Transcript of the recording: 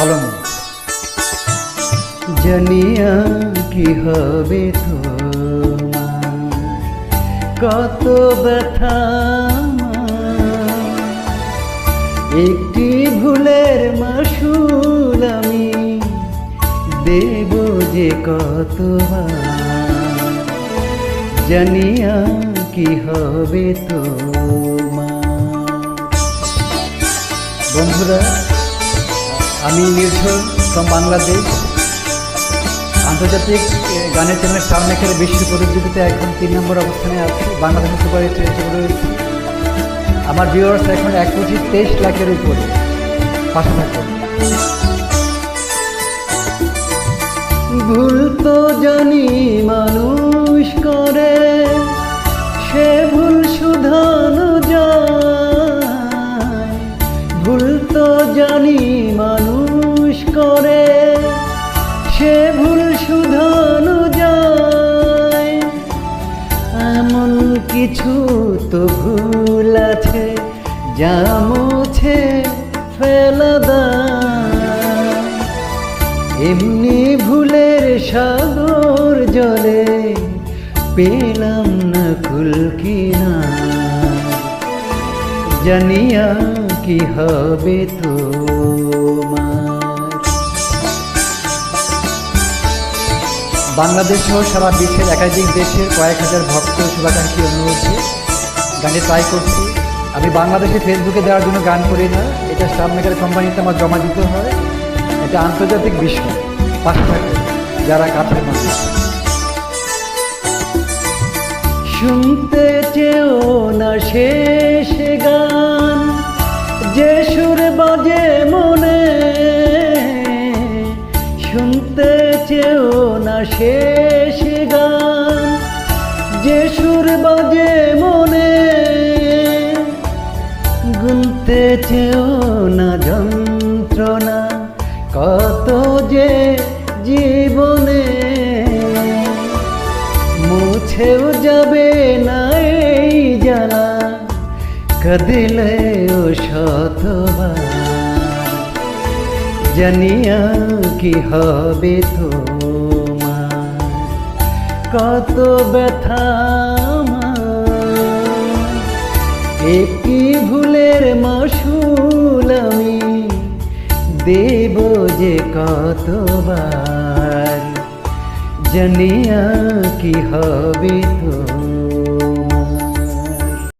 কলমে জানিয়া কি হবে তোমার? কত ব্যথা। একটি ভুলের মাসুল আমি দেব যে কতবার। জানিয়া কি হবে তোমার? বন্ধুরা আমি নির্ঝর ফ্রম বাংলাদেশ আন্তর্জাতিক গানের চ্যানেল স্টার মেকের বিশ্ব প্রতিযোগিতায় এখন তিন নম্বর অবস্থানে আছে। বাংলাদেশের সুপার হিট রয়েছে। আমার ভিউয়ার্স এখন এক কোটি তেইশ লাখের উপরে। পাশে থাকুন। ভুল তো জানি মানুষ তো ভুল আছে যা মুছে এমনি ভুলের সাগর জলে পেলাম না কুল কিনা। জানিয়া কি হবে তোমার। বাংলাদেশ সহ সারা বিশ্বের একাধিক দেশের কয়েক হাজার ভক্ত শুভাকাঙ্ক্ষী অনুরোধে। গানে ট্রাই করছি। আমি বাংলাদেশে ফেসবুকে দেওয়ার জন্য গান করি না। এটা স্টার মেকার কোম্পানিতে আমার জমা দিতে হয়। এটা আন্তর্জাতিক বিষয় পাশে থাকে যারা কাছের মানুষ। শুনতে চেও না শেষ গান। যে সুর বাজে মনে, শুনতে চেও না শেষ গান। যে সুর বাজে চেও না যন্ত্রণা, কত যে জীবনে মুছেও যাবে না এই জ্বালা কদিলে ও শতবার জানিয়া কি হবে তোমার কত ব্যথা। একটি ভুলের মাসুল আমি দেব যে কতবার জানিয়া কি হবে তো